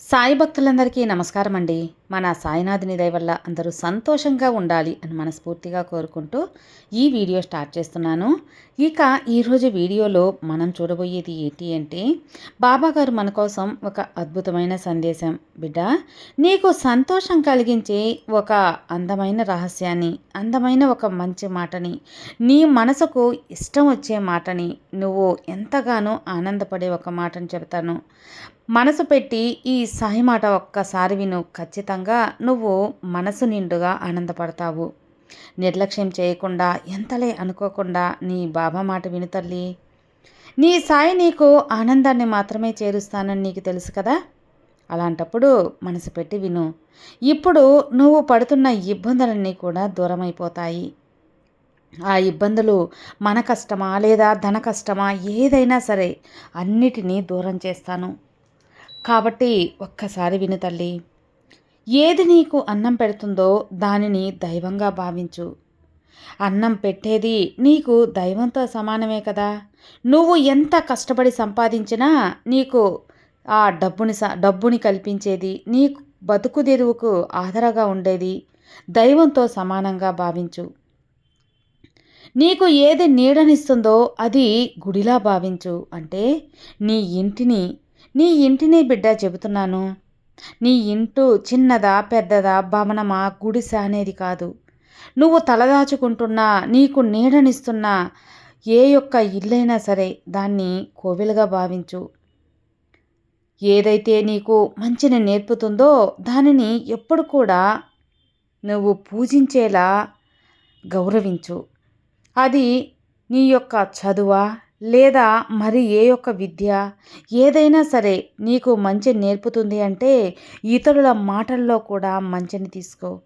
సాయి భక్తులందరికీ నమస్కారం అండి మన సాయినాథుని దయ వల్ల అందరూ సంతోషంగా ఉండాలి అని మనస్ఫూర్తిగా కోరుకుంటూ ఈ వీడియో స్టార్ట్ చేస్తున్నాను. ఇక ఈరోజు వీడియోలో మనం చూడబోయేది ఏంటి అంటే బాబాగారు మన కోసం ఒక అద్భుతమైన సందేశం. బిడ్డ నీకు సంతోషం కలిగించే ఒక అందమైన రహస్యాన్ని అందమైన ఒక మంచి మాటని నీ మనసుకు ఇష్టం వచ్చే మాటని నువ్వు ఎంతగానో ఆనందపడే ఒక మాటని చెబుతాను. మనసు పెట్టి ఈ సాయి మాట ఒక్కసారి విను. ఖచ్చితంగా నువ్వు మనసు నిండుగా ఆనందపడతావు. నిర్లక్ష్యం చేయకుండా ఎంతలే అనుకోకుండా నీ బాబా మాట విను తల్లి. నీ సాయి నీకు ఆనందాన్ని మాత్రమే చేరుస్తానని నీకు తెలుసు కదా? అలాంటప్పుడు మనసు పెట్టి విను. ఇప్పుడు నువ్వు పడుతున్న ఇబ్బందులన్నీ కూడా దూరమైపోతాయి. ఆ ఇబ్బందులు మన కష్టమా లేదా ధన కష్టమా ఏదైనా సరే అన్నిటినీ దూరం చేస్తాను. కాబట్టి ఒక్కసారి విను తల్లి. ఏది నీకు అన్నం పెడుతుందో దానిని దైవంగా భావించు. అన్నం పెట్టేది నీకు దైవంతో సమానమే కదా. నువ్వు ఎంత కష్టపడి సంపాదించినా నీకు ఆ డబ్బుని డబ్బుని కల్పించేది నీకు బతుకు తెరువుకు ఆధారగా ఉండేది దైవంతో సమానంగా భావించు. నీకు ఏది నీడనిస్తుందో అది గుడిలా భావించు. అంటే నీ ఇంటిని నీ ఇంటిని బిడ్డ చెబుతున్నాను. నీ ఇంటు చిన్నదా పెద్దదా భవనమా గుడిస అనేది కాదు. నువ్వు తలదాచుకుంటున్నా నీకు నీడనిస్తున్నా ఏ యొక్క ఇల్లైనా సరే దాన్ని కోవిలుగా భావించు. ఏదైతే నీకు మంచిని నేర్పుతుందో దానిని ఎప్పుడు కూడా నువ్వు పూజించేలా గౌరవించు. అది నీ యొక్క చదువా లేదా మరి ఏ యొక్క విద్య? ఏదైనా సరే నీకు మంచి నేర్పుతుంది అంటే ఇతరుల మాటల్లో కూడా మంచిని తీసుకో.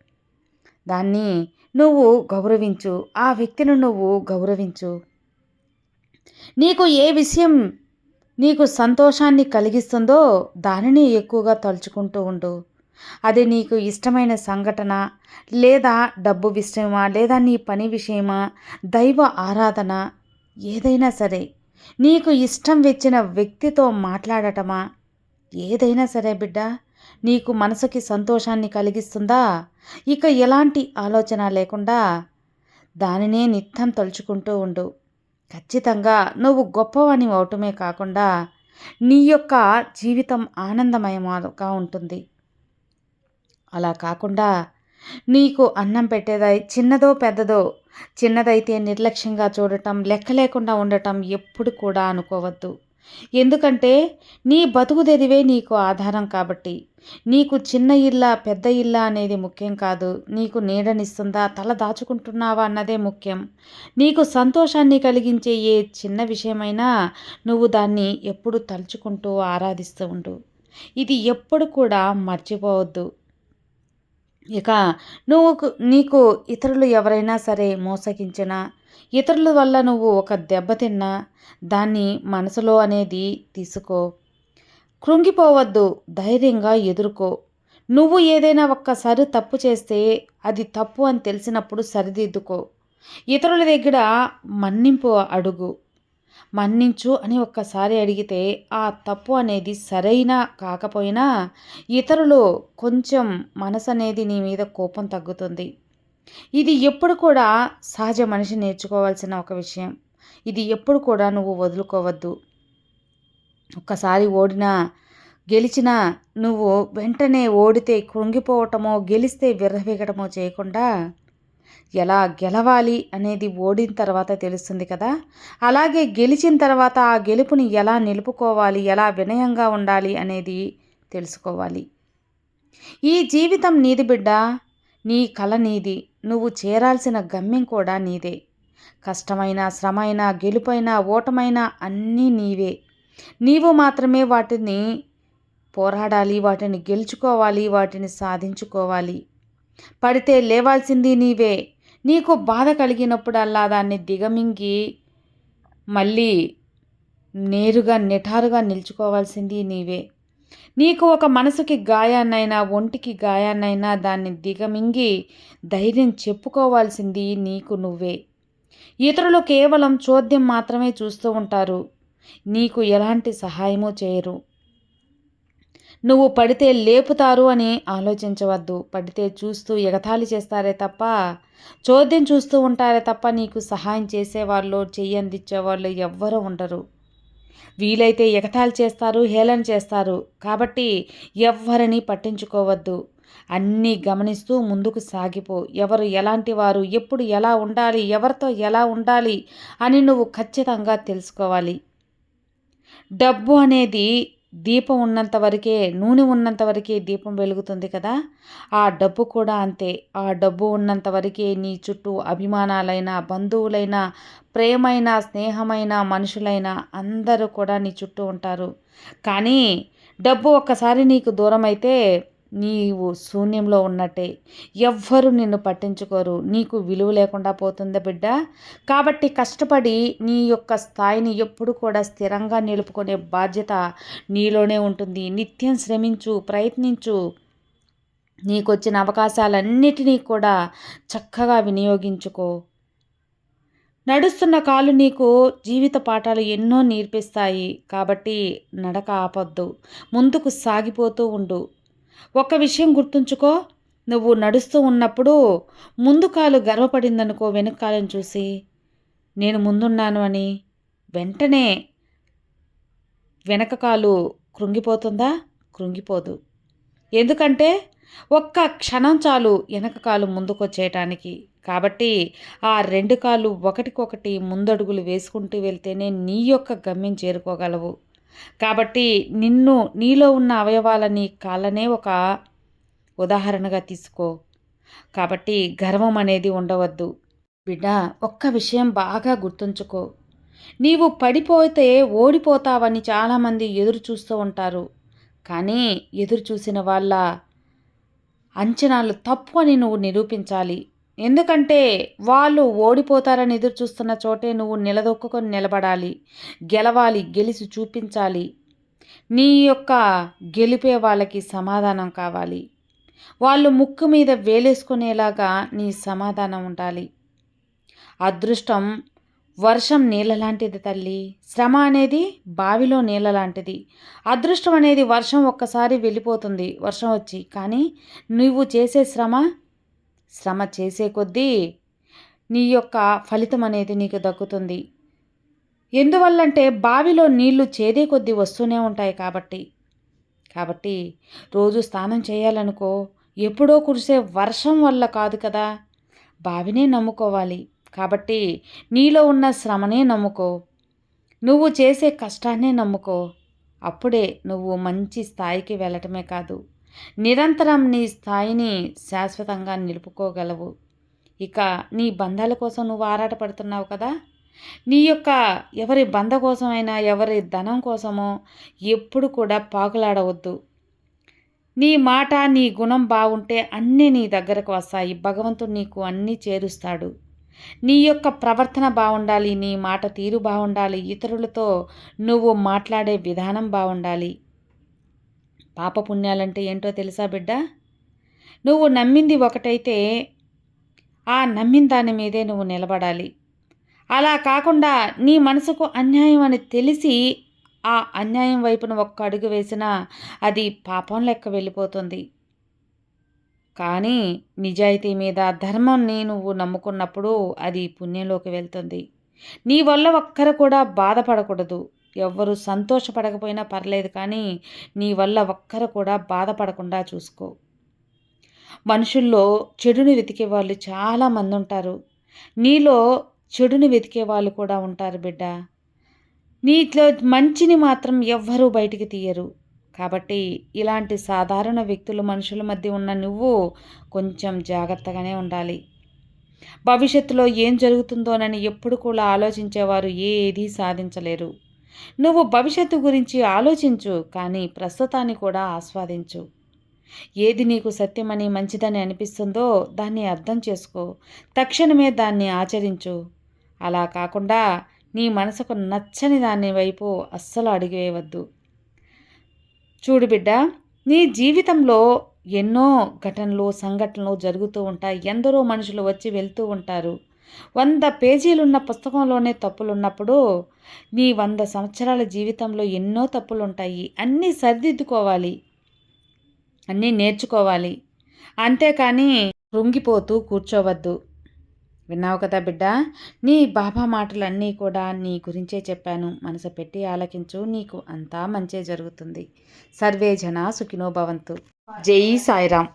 దాన్ని నువ్వు గౌరవించు. ఆ వ్యక్తిని నువ్వు గౌరవించు. నీకు ఏ విషయం నీకు సంతోషాన్ని కలిగిస్తుందో దానిని ఎక్కువగా తలుచుకుంటూ ఉండు. అది నీకు ఇష్టమైన సంఘటన లేదా డబ్బు విషయమా లేదా నీ పని విషయమా దైవ ఆరాధన ఏదైనా సరే నీకు ఇష్టం వచ్చిన వ్యక్తితో మాట్లాడటమా? ఏదైనా సరే బిడ్డ నీకు మనసుకి సంతోషాన్ని కలిగిస్తుందా? ఇక ఎలాంటి ఆలోచన లేకుండా దానినే నిత్యం తలుచుకుంటూ ఉండు. ఖచ్చితంగా నువ్వు గొప్పవని అవటమే కాకుండా నీ యొక్క జీవితం ఆనందమయంగా ఉంటుంది. అలా కాకుండా నీకు అన్నం పెట్టేదై చిన్నదో పెద్దదో? చిన్నదైతే నిర్లక్ష్యంగా చూడటం లెక్క లేకుండా ఉండటం ఎప్పుడు కూడా అనుకోవద్దు. ఎందుకంటే నీ బతుకు తెరివే నీకు ఆధారం కాబట్టి. నీకు చిన్న ఇల్ల పెద్ద ఇల్ల అనేది ముఖ్యం కాదు. నీకు నీడనిస్తుందా తల దాచుకుంటున్నావా అన్నదే ముఖ్యం. నీకు సంతోషాన్ని కలిగించే ఏ చిన్న విషయమైనా నువ్వు దాన్ని ఎప్పుడు తలుచుకుంటూ ఆరాధిస్తూ ఉండు. ఇది ఎప్పుడు కూడా మర్చిపోవద్దు. ఇక నువ్వు నీకు ఇతరులు ఎవరైనా సరే మోసగించినా ఇతరుల వల్ల నువ్వు ఒక దెబ్బతిన్నా దాన్ని మనసులో అనేది తీసుకో. కృంగిపోవద్దు ధైర్యంగా ఎదుర్కో. నువ్వు ఏదైనా ఒక్కసారి తప్పు చేస్తే అది తప్పు అని తెలిసినప్పుడు సరిదిద్దుకో. ఇతరుల దగ్గర మన్నింపు అడుగు. మన్నించు అని ఒక్కసారి అడిగితే ఆ తప్పు అనేది సరైన కాకపోయినా ఇతరులు కొంచెం మనసు అనేది నీ మీద కోపం తగ్గుతుంది. ఇది ఎప్పుడు కూడా సహజ మనిషి నేర్చుకోవాల్సిన ఒక విషయం. ఇది ఎప్పుడు కూడా నువ్వు వదులుకోవద్దు. ఒక్కసారి ఓడినా గెలిచినా నువ్వు వెంటనే ఓడితే కృంగిపోవటమో గెలిస్తే విర్రవీగటమో చేయకుండా ఎలా గెలవాలి అనేది ఓడిన తర్వాత తెలుస్తుంది కదా. అలాగే గెలిచిన తర్వాత ఆ గెలుపుని ఎలా నిలుపుకోవాలి ఎలా వినయంగా ఉండాలి అనేది తెలుసుకోవాలి. ఈ జీవితం నీది బిడ్డ నీ కళ నీది. నువ్వు చేరాల్సిన గమ్యం కూడా నీదే. కష్టమైన శ్రమైన గెలుపైన ఓటమైనా అన్నీ నీవే. నీవు మాత్రమే వాటిని పోరాడాలి వాటిని గెలుచుకోవాలి వాటిని సాధించుకోవాలి. పడితే లేవాల్సింది నీవే. నీకు బాధ కలిగినప్పుడల్లా దాన్ని దిగమింగి మళ్ళీ నేరుగా నిఠారుగా నిల్చుకోవాల్సింది నీవే. నీకు ఒక మనసుకి గాయాన్నైనా ఒంటికి గాయాన్నైనా దాన్ని దిగమింగి ధైర్యం చెప్పుకోవాల్సింది నీకు నువ్వే. ఇతరులు కేవలం చోద్యం మాత్రమే చూస్తూ ఉంటారు. నీకు ఎలాంటి సహాయము చేయరు. నువ్వు పడితే లేపుతారు అని ఆలోచించవద్దు. పడితే చూస్తూ ఎగతాళి చేస్తారే తప్ప చోద్యం చూస్తూ ఉంటారే తప్ప నీకు సహాయం చేసేవాళ్ళు చెయ్యి అందించేవాళ్ళు ఎవ్వరూ ఉండరు. వీలైతే ఎగతాళి చేస్తారు హేళన చేస్తారు. కాబట్టి ఎవ్వరిని పట్టించుకోవద్దు. అన్నీ గమనిస్తూ ముందుకు సాగిపో. ఎవరు ఎలాంటి వారు ఎప్పుడు ఎలా ఉండాలి ఎవరితో ఎలా ఉండాలి అని నువ్వు ఖచ్చితంగా తెలుసుకోవాలి. డబ్బు అనేది దీపం ఉన్నంత వరకే నూనె ఉన్నంత వరకే దీపం వెలుగుతుంది కదా? ఆ డబ్బు కూడా అంతే. ఆ డబ్బు ఉన్నంత వరకే నీ చుట్టూ అభిమానాలైన బంధువులైన ప్రేమైన స్నేహమైన మనుషులైన అందరూ కూడా నీ చుట్టూ ఉంటారు. కానీ డబ్బు ఒక్కసారి నీకు దూరమైతే నీవు శూన్యంలో ఉన్నట్టే. ఎవ్వరు నిన్ను పట్టించుకోరు. నీకు విలువ లేకుండా పోతుందా బిడ్డ? కాబట్టి కష్టపడి నీ యొక్క స్థాయిని ఎప్పుడు కూడా స్థిరంగా నిలుపుకునే బాధ్యత నీలోనే ఉంటుంది. నిత్యం శ్రమించు ప్రయత్నించు. నీకు వచ్చిన అవకాశాలన్నిటినీ కూడా చక్కగా వినియోగించుకో. నడుస్తున్న కాలు నీకు జీవిత పాఠాలు ఎన్నో నేర్పిస్తాయి. కాబట్టి నడక ఆపొద్దు. ముందుకు సాగిపోతూ ఉండు. ఒక్క విషయం గుర్తుంచుకో. నువ్వు నడుస్తూ ఉన్నప్పుడు ముందు కాలు గర్వపడిందనుకో వెనుకాలను చూసి నేను ముందున్నాను అని వెంటనే వెనక కాలు కృంగిపోతుందా? కృంగిపోదు. ఎందుకంటే ఒక్క క్షణం చాలు వెనక కాలు ముందుకొచ్చేయటానికి. కాబట్టి ఆ రెండు కాళ్ళు ఒకటికొకటి ముందడుగులు వేసుకుంటూ వెళ్తేనే నీ యొక్క గమ్యం చేరుకోగలవు. కాబట్టి నిన్ను నీలో ఉన్న అవయవాలని కాళ్ళనే ఒక ఉదాహరణగా తీసుకో. కాబట్టి గర్వం అనేది ఉండవద్దు. బిడ్డ ఒక్క విషయం బాగా గుర్తుంచుకో. నీవు పడిపోతే ఓడిపోతావని చాలామంది ఎదురు చూస్తూ ఉంటారు. కానీ ఎదురు చూసిన వాళ్ళ అంచనాలు తప్పు అని నువ్వు నిరూపించాలి. ఎందుకంటే వాళ్ళు ఓడిపోతారని ఎదురు చూస్తున్న చోటే నువ్వు నిలదొక్కుని నిలబడాలి గెలవాలి గెలిచి చూపించాలి. నీ యొక్క గెలిపే వాళ్ళకి సమాధానం కావాలి. వాళ్ళు ముక్కు మీద వేలేసుకునేలాగా నీ సమాధానం ఉండాలి. అదృష్టం వర్షం నీళ్ళ లాంటిది తల్లి. శ్రమ అనేది బావిలో నీళ్ళ లాంటిది అదృష్టం అనేది వర్షం ఒక్కసారి వెళ్ళిపోతుంది వర్షం వచ్చి. కానీ నువ్వు చేసే శ్రమ శ్రమ చేసే కొద్దీ నీ యొక్క ఫలితం అనేది నీకు దక్కుతుంది. ఎందువల్లంటే బావిలో నీళ్ళు చేదే కొద్దీ వస్తూనే ఉంటాయి కాబట్టి. కాబట్టి రోజు స్నానం చేయాలనుకో ఎప్పుడో కురిసే వర్షం వల్ల కాదు కదా. బావినే నమ్ముకోవాలి. కాబట్టి నీలో ఉన్న శ్రమనే నమ్ముకో. నువ్వు చేసే కష్టాన్నే నమ్ముకో. అప్పుడే నువ్వు మంచి స్థాయికి వెళ్ళటమే కాదు. నిరంతరం నీ స్థాయిని శాశ్వతంగా నిలుపుకోగలవు. ఇక నీ బంధాల కోసం నువ్వు ఆరాటపడుతున్నావు కదా? నీ యొక్క ఎవరి బంధ కోసమైనా ఎవరి ధనం కోసమో ఎప్పుడు కూడా పాకులాడవద్దు. నీ మాట నీ గుణం బాగుంటే అన్నీ నీ దగ్గరకు వస్తాయి. భగవంతుడు నీకు అన్నీ చేరుస్తాడు. నీ యొక్క ప్రవర్తన బాగుండాలి నీ మాట తీరు బాగుండాలి ఇతరులతో నువ్వు మాట్లాడే విధానం బాగుండాలి పాపపుణ్యాలంటే ఏంటో తెలుసా బిడ్డ? నువ్వు నమ్మింది ఒకటైతే ఆ నమ్మిన దాని మీదే నువ్వు నిలబడాలి. అలా కాకుండా నీ మనసుకు అన్యాయం అని తెలిసి ఆ అన్యాయం వైపున ఒక్క అడుగు వేసినా అది పాపం లెక్క వెళ్ళిపోతుంది. కానీ నిజాయితీ మీద ధర్మాన్ని నువ్వు నమ్ముకున్నప్పుడు అది పుణ్యంలోకి వెళ్తుంది. నీ వల్ల ఒక్కరు కూడా బాధపడకూడదు. ఎవ్వరు సంతోషపడకపోయినా పర్లేదు కానీ నీ వల్ల ఒక్కరు కూడా బాధపడకుండా చూసుకో. మనుషుల్లో చెడుని వెతికే వాళ్ళు చాలామంది ఉంటారు. నీలో చెడుని వెతికే వాళ్ళు కూడా ఉంటారు బిడ్డ. నీలో మంచిని మాత్రం ఎవ్వరూ బయటికి తీయరు. కాబట్టి ఇలాంటి సాధారణ వ్యక్తులు మనుషుల మధ్య ఉన్న నువ్వు కొంచెం జాగ్రత్తగానే ఉండాలి. భవిష్యత్తులో ఏం జరుగుతుందోనని ఎప్పుడు కూడా ఆలోచించేవారు ఏదీ సాధించలేరు. నువ్వు భవిష్యత్తు గురించి ఆలోచించు కానీ ప్రస్తుతాన్ని కూడా ఆస్వాదించు. ఏది నీకు సత్యమని మంచిదని అనిపిస్తుందో దాన్ని అర్థం చేసుకో. తక్షణమే దాన్ని ఆచరించు. అలా కాకుండా నీ మనసుకు నచ్చని దాని వైపు అస్సలు అడిగివేయవద్దు చూడు బిడ్డ నీ జీవితంలో ఎన్నో ఘటనలు సంఘటనలు జరుగుతూ ఉంటాయి. ఎందరో మనుషులు వచ్చి వెళ్తూ ఉంటారు. వంద పేజీలున్న పుస్తకంలోనే తప్పులు ఉన్నప్పుడు మీ వంద సంవత్సరాల జీవితంలో ఎన్నో తప్పులు ఉంటాయి అన్నీ సరిదిద్దుకోవాలి. అన్నీ నేర్చుకోవాలి. అంతేకాని రుంగిపోతూ కూర్చోవద్దు. విన్నావు కదా బిడ్డ? నీ బాబా మాటలన్నీ కూడా నీ గురించే చెప్పాను. మనసు పెట్టి ఆలకించు. నీకు అంతా మంచే జరుగుతుంది. సర్వే జన సుఖినో భవంతు. జై సాయిరామ్.